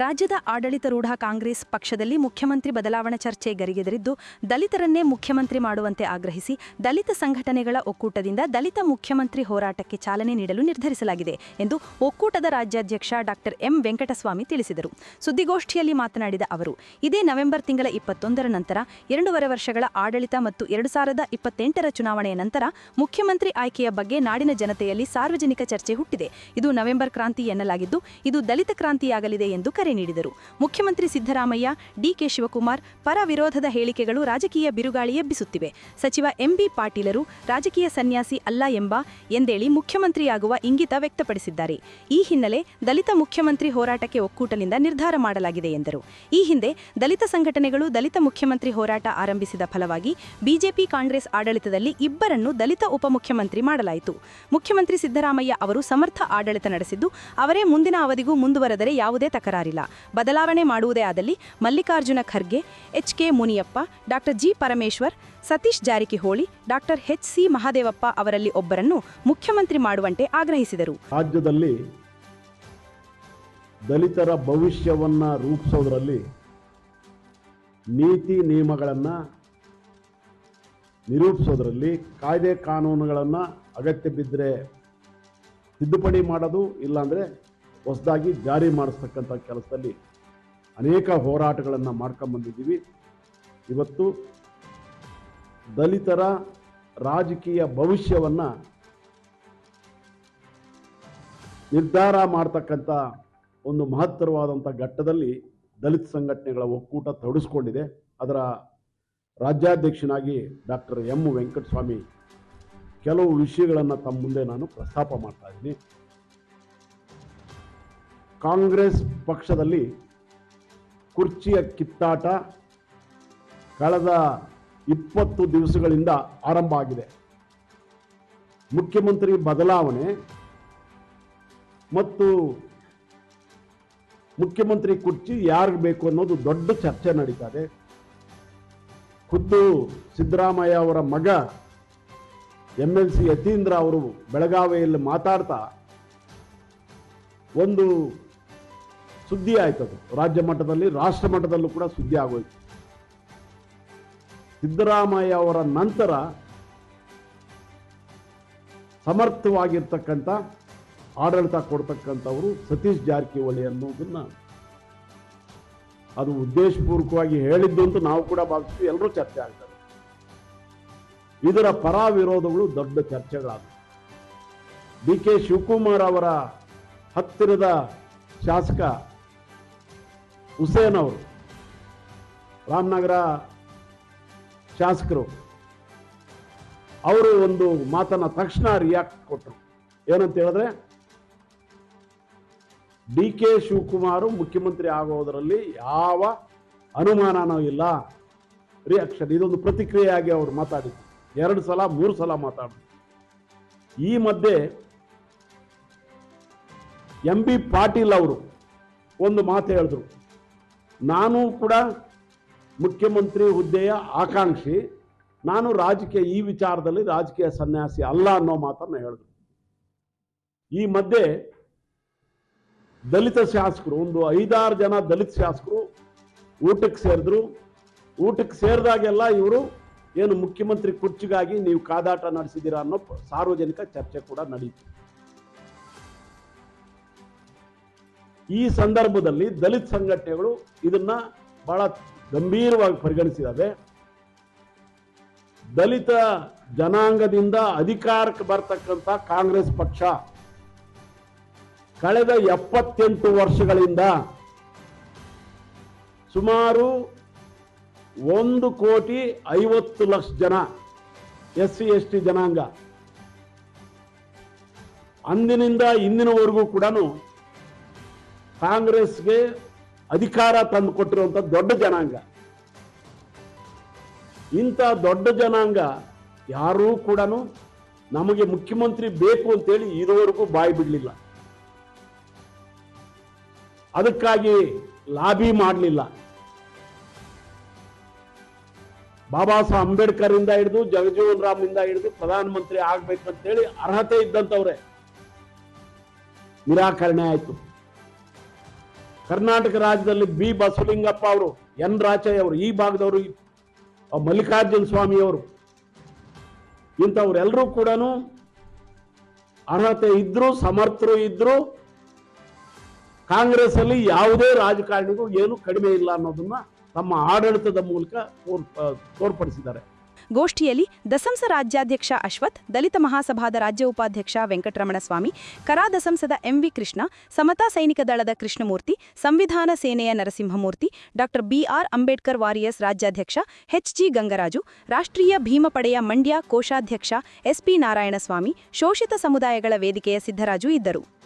ರಾಜ್ಯದ ಆಡಳಿತಾರೂಢ ಕಾಂಗ್ರೆಸ್ ಪಕ್ಷದಲ್ಲಿ ಮುಖ್ಯಮಂತ್ರಿ ಬದಲಾವಣಾ ಚರ್ಚೆ ಗರಿಗೆದರಿದ್ದು, ದಲಿತರನ್ನೇ ಮುಖ್ಯಮಂತ್ರಿ ಮಾಡುವಂತೆ ಆಗ್ರಹಿಸಿ, ದಲಿತ ಸಂಘಟನೆಗಳ ಒಕ್ಕೂಟದಿಂದ ದಲಿತ ಮುಖ್ಯಮಂತ್ರಿ ಹೋರಾಟಕ್ಕೆ ಚಾಲನೆ ನೀಡಲು ನಿರ್ಧರಿಸಲಾಗಿದೆ ಎಂದು ಒಕ್ಕೂಟದ ರಾಜ್ಯಾಧ್ಯಕ್ಷ ಡಾಕ್ಟರ್ ಎಂ ವೆಂಕಟಸ್ವಾಮಿ ತಿಳಿಸಿದರು. ಸುದ್ದಿಗೋಷ್ಠಿಯಲ್ಲಿ ಮಾತನಾಡಿದ ಅವರು, ಇದೇ ನವೆಂಬರ್ ತಿಂಗಳ ಇಪ್ಪತ್ತೊಂದರ ನಂತರ ಎರಡೂವರೆ ವರ್ಷಗಳ ಆಡಳಿತ ಮತ್ತು ಎರಡು ಸಾವಿರದ ಇಪ್ಪತ್ತೆಂಟರ ಚುನಾವಣೆಯ ನಂತರ ಮುಖ್ಯಮಂತ್ರಿ ಆಯ್ಕೆಯ ಬಗ್ಗೆ ನಾಡಿನ ಜನತೆಯಲ್ಲಿ ಸಾರ್ವಜನಿಕ ಚರ್ಚೆ ಹುಟ್ಟಿದೆ. ಇದು ನವೆಂಬರ್ ಕ್ರಾಂತಿ ಎನ್ನಲಾಗಿದ್ದು, ಇದು ದಲಿತ ಕ್ರಾಂತಿಯಾಗಲಿದೆ ಎಂದು ಕರೆ ನೀಡಿದರು. ಮುಖ್ಯಮಂತ್ರಿ ಸಿದ್ದರಾಮಯ್ಯ ಡಿಕೆ ಶಿವಕುಮಾರ್ ಪರ ವಿರೋಧದ ಹೇಳಿಕೆಗಳು ರಾಜಕೀಯ ಬಿರುಗಾಳಿ ಎಬ್ಬಿಸುತ್ತಿವೆ. ಸಚಿವ ಎಂಬಿ ಪಾಟೀಲರು ರಾಜಕೀಯ ಸನ್ಯಾಸಿ ಅಲ್ಲ ಎಂಬ ಎಂದೇಳಿ ಮುಖ್ಯಮಂತ್ರಿಯಾಗುವ ಇಂಗಿತ ವ್ಯಕ್ತಪಡಿಸಿದ್ದಾರೆ. ಈ ಹಿನ್ನೆಲೆ ದಲಿತ ಮುಖ್ಯಮಂತ್ರಿ ಹೋರಾಟಕ್ಕೆ ಒಕ್ಕೂಟದಿಂದ ನಿರ್ಧಾರ ಮಾಡಲಾಗಿದೆ ಎಂದರು. ಈ ಹಿಂದೆ ದಲಿತ ಸಂಘಟನೆಗಳು ದಲಿತ ಮುಖ್ಯಮಂತ್ರಿ ಹೋರಾಟ ಆರಂಭಿಸಿದ ಫಲವಾಗಿ ಬಿಜೆಪಿ ಕಾಂಗ್ರೆಸ್ ಆಡಳಿತದಲ್ಲಿ ಇಬ್ಬರನ್ನು ದಲಿತ ಉಪಮುಖ್ಯಮಂತ್ರಿ ಮಾಡಲಾಯಿತು. ಮುಖ್ಯಮಂತ್ರಿ ಸಿದ್ದರಾಮಯ್ಯ ಅವರು ಸಮರ್ಥ ಆಡಳಿತ ನಡೆಸಿದ್ದು, ಅವರೇ ಮುಂದಿನ ಅವಧಿಗೂ ಮುಂದುವರೆದರೆ ಯಾವುದೇ ತಕರಾರಿಲ್ಲ. ಬದಲಾವಣೆ ಮಾಡುವುದೇ ಆದಲ್ಲಿ Mallikarjuna Kharge, H K Muniyappa, doctor G Parameshwar, Satish Jarkiholi, doctor H C Mahadevappa ಅವರಲ್ಲಿ ಒಬ್ಬರನ್ನು ಮುಖ್ಯಮಂತ್ರಿ ಮಾಡುವಂತೆ ಆಗ್ರಹಿಸಿದರು. ರಾಜ್ಯದಲ್ಲಿ ದಲಿತರ ಭವಿಷ್ಯವನ್ನು ರೂಪಿಸೋದ್ರಲ್ಲಿ ನೀತಿ ನಿಯಮಗಳನ್ನು ನಿರೂಪಿಸೋದ್ರಲ್ಲಿ ಕಾಯ್ದೆ ಕಾನೂನುಗಳನ್ನು ಅಗತ್ಯ ಬಿದ್ದರೆ ತಿದ್ದುಪಡಿ ಮಾಡೋದು ಇಲ್ಲಾಂದರೆ ಹೊಸದಾಗಿ ಜಾರಿ ಮಾಡಿಸ್ತಕ್ಕಂಥ ಕೆಲಸದಲ್ಲಿ ಅನೇಕ ಹೋರಾಟಗಳನ್ನು ಮಾಡ್ಕೊಂಬಂದಿದ್ದೀವಿ ಇವತ್ತು ದಲಿತರ ರಾಜಕೀಯ ಭವಿಷ್ಯವನ್ನು ನಿರ್ಧಾರ ಮಾಡ್ತಕ್ಕಂಥ ಒಂದು ಮಹತ್ತರವಾದಂಥ ಘಟ್ಟದಲ್ಲಿ ದಲಿತ ಸಂಘಟನೆಗಳ ಒಕ್ಕೂಟ ತೊಡಗಿಸ್ಕೊಂಡಿದೆ ಅದರ ರಾಜ್ಯಾಧ್ಯಕ್ಷನಾಗಿ ಡಾಕ್ಟರ್ ಎಂ ವೆಂಕಟಸ್ವಾಮಿ ಕೆಲವು ವಿಷಯಗಳನ್ನು ತಮ್ಮ ಮುಂದೆ ನಾನು ಪ್ರಸ್ತಾಪ ಮಾಡ್ತಾ ಇದ್ದೀನಿ. ಕಾಂಗ್ರೆಸ್ ಪಕ್ಷದಲ್ಲಿ ಕುರ್ಚಿಯ ಕಿತ್ತಾಟ ಕಳೆದ ಇಪ್ಪತ್ತು ದಿವಸಗಳಿಂದ ಆರಂಭ ಆಗಿದೆ. ಮುಖ್ಯಮಂತ್ರಿ ಬದಲಾವಣೆ ಮತ್ತು ಮುಖ್ಯಮಂತ್ರಿ ಕುರ್ಚಿ ಯಾರಿಗೆ ಬೇಕು ಅನ್ನೋದು ದೊಡ್ಡ ಚರ್ಚೆ ನಡೀತಾ ಇದೆ. ಖುದ್ದು ಸಿದ್ದರಾಮಯ್ಯ ಅವರ ಮಗ ಎಂ ಎಲ್ ಸಿ ಯತೀಂದ್ರ ಅವರು ಬೆಳಗಾವಿಯಲ್ಲಿ ಮಾತಾಡ್ತಾ ಒಂದು ಸುದ್ದಿ ಆಯ್ತದು ರಾಜ್ಯ ಮಟ್ಟದಲ್ಲಿ, ರಾಷ್ಟ್ರ ಮಟ್ಟದಲ್ಲೂ ಕೂಡ ಸುದ್ದಿ ಆಗೋಯ್ತು. ಸಿದ್ದರಾಮಯ್ಯ ಅವರ ನಂತರ ಸಮರ್ಥವಾಗಿರ್ತಕ್ಕಂಥ ಆಡಳಿತ ಕೊಡ್ತಕ್ಕಂಥವರು ಸತೀಶ್ ಜಾರಕಿಹೊಳಿ ಅನ್ನೋದನ್ನ ಅದು ಉದ್ದೇಶಪೂರ್ವಕವಾಗಿ ಹೇಳಿದ್ದು ಅಂತ ನಾವು ಕೂಡ ಭಾವಿಸ್ತೀವಿ. ಎಲ್ಲರೂ ಚರ್ಚೆ ಆಗ್ತದೆ. ಇದರ ಪರ ವಿರೋಧಗಳು ದೊಡ್ಡ ಚರ್ಚೆಗಳಾದವು. ಡಿ ಕೆ ಶಿವಕುಮಾರ್ ಅವರ ಹತ್ತಿರದ ಶಾಸಕ ಹುಸೇನ್ ಅವರು, ರಾಮನಗರ ಶಾಸಕರು, ಅವರು ಒಂದು ಮಾತನ್ನ ತಕ್ಷಣ ರಿಯಾಕ್ಟ್ ಕೊಟ್ಟರು ಏನಂತ ಹೇಳಿದ್ರೆ, ಡಿ ಕೆ ಶಿವಕುಮಾರ್ ಮುಖ್ಯಮಂತ್ರಿ ಆಗೋದರಲ್ಲಿ ಯಾವ ಅನುಮಾನನೂ ಇಲ್ಲ. ರಿಯಾಕ್ಷನ್ ಇದೊಂದು ಪ್ರತಿಕ್ರಿಯೆಯಾಗಿ ಅವರು ಮಾತಾಡಿದ್ರು. ಎರಡು ಸಲ, ಮೂರು ಸಲ ಮಾತಾಡಿದ್ರು. ಈ ಮಧ್ಯೆ ಎಂ ಬಿ ಪಾಟೀಲ್ ಅವರು ಒಂದು ಮಾತು ಹೇಳಿದ್ರು. ನಾನು ಕೂಡ ಮುಖ್ಯಮಂತ್ರಿ ಹುದ್ದೆಯ ಆಕಾಂಕ್ಷಿ. ನಾನು ರಾಜಕೀಯ, ಈ ವಿಚಾರದಲ್ಲಿ ರಾಜಕೀಯ ಸನ್ಯಾಸಿ ಅಲ್ಲ ಅನ್ನೋ ಮಾತನ್ನು ಹೇಳಿದ್ರು. ಈ ಮಧ್ಯೆ ದಲಿತ ಶಾಸಕರು, ಒಂದು ಐದಾರು ಜನ ದಲಿತ ಶಾಸಕರು ಊಟಕ್ಕೆ ಸೇರಿದ್ರು. ಊಟಕ್ಕೆ ಸೇರಿದಾಗೆಲ್ಲ ಇವರು ಏನು ಮುಖ್ಯಮಂತ್ರಿ ಕುರ್ಚಿಗಾಗಿ ನೀವು ಕಾದಾಟ ನಡೆಸಿದ್ದೀರಾ ಅನ್ನೋ ಸಾರ್ವಜನಿಕ ಚರ್ಚೆ ಕೂಡ ನಡೀತು. ಈ ಸಂದರ್ಭದಲ್ಲಿ ದಲಿತ ಸಂಘಟನೆಗಳು ಇದನ್ನ ಬಹಳ ಗಂಭೀರವಾಗಿ ಪರಿಗಣಿಸಿದ್ದಾವೆ ದಲಿತ ಜನಾಂಗದಿಂದ ಅಧಿಕಾರಕ್ಕೆ ಬರ್ತಕ್ಕಂಥ ಕಾಂಗ್ರೆಸ್ ಪಕ್ಷ ಕಳೆದ ಎಪ್ಪತ್ತೆಂಟು ವರ್ಷಗಳಿಂದ ಸುಮಾರು ಒಂದು ಕೋಟಿ ಐವತ್ತು ಲಕ್ಷ ಜನ, ಎಸ್ ಸಿ, ಎಸ್ ಟಿ ಜನಾಂಗ ಅಂದಿನಿಂದ ಇಂದಿನವರೆಗೂ ಕೂಡ ಕಾಂಗ್ರೆಸ್ಗೆ ಅಧಿಕಾರ ತಂದು ಕೊಟ್ಟಿರುವಂತ ದೊಡ್ಡ ಜನಾಂಗ. ಇಂಥ ದೊಡ್ಡ ಜನಾಂಗ ಯಾರೂ ಕೂಡ ನಮಗೆ ಮುಖ್ಯಮಂತ್ರಿ ಬೇಕು ಅಂತೇಳಿ ಇದುವರೆಗೂ ಬಾಯಿ ಬಿಡಲಿಲ್ಲ. ಅದಕ್ಕಾಗಿ ಲಾಬಿ ಮಾಡಲಿಲ್ಲ. ಬಾಬಾ ಸಾಹೇಬ್ ಅಂಬೇಡ್ಕರ್ ಇಂದ ಹಿಡಿದು ಜಗಜೀವನ್ ರಾಮ್ ಇಂದ ಹಿಡಿದು ಪ್ರಧಾನಮಂತ್ರಿ ಆಗ್ಬೇಕಂತೇಳಿ ಅರ್ಹತೆ ಇದ್ದಂಥವ್ರೆ. ನಿರಾಕರಣೆ ಆಯ್ತು. ಕರ್ನಾಟಕ ರಾಜ್ಯದಲ್ಲಿ ಬಿ ಬಸವಲಿಂಗಪ್ಪ ಅವರು, ಎನ್ ರಾಚಯ್ಯ ಅವರು, ಈ ಭಾಗದವರು ಮಲ್ಲಿಕಾರ್ಜುನ ಸ್ವಾಮಿ ಅವರು ಇಂಥವ್ರೆಲ್ಲರೂ ಕೂಡ ಅರ್ಹತೆ ಇದ್ರು, ಸಮರ್ಥರು ಇದ್ರು ಕಾಂಗ್ರೆಸ್ ಅಲ್ಲಿ ಯಾವುದೇ ರಾಜಕಾರಣಿಗೂ ಏನು ಕಡಿಮೆ ಇಲ್ಲ ಅನ್ನೋದನ್ನ ತಮ್ಮ ಆಡಳಿತದ ಮೂಲಕ ತೋರ್ಪಡಿಸಿದ್ದಾರೆ. ಗೋಷ್ಠಿಯಲ್ಲಿ ದಸಂಸ ರಾಜ್ಯಾಧ್ಯಕ್ಷ ಅಶ್ವಥ್, ದಲಿತ ಮಹಾಸಭಾದ ರಾಜ್ಯ ಉಪಾಧ್ಯಕ್ಷ ವೆಂಕಟರಮಣಸ್ವಾಮಿ, ಕರಾ ದಸಂಸದ ಎಂವಿ ಕೃಷ್ಣ, ಸಮತಾ ಸೈನಿಕ ದಳದ ಕೃಷ್ಣಮೂರ್ತಿ, ಸಂವಿಧಾನ ಸೇನೆಯ Narasimhamurthy, doctor BR Ambedkar warriors ರಾಜ್ಯಾಧ್ಯಕ್ಷ ಎಚ್ಜಿ ಗಂಗರಾಜು, ರಾಷ್ಟ್ರೀಯ ಭೀಮಪಡೆಯ ಮಂಡ್ಯ ಕೋಶಾಧ್ಯಕ್ಷ ಎಸ್ಪಿ ನಾರಾಯಣಸ್ವಾಮಿ, ಶೋಷಿತ ಸಮುದಾಯಗಳ ವೇದಿಕೆಯ ಸಿದ್ದರಾಜು ಇದ್ದರು.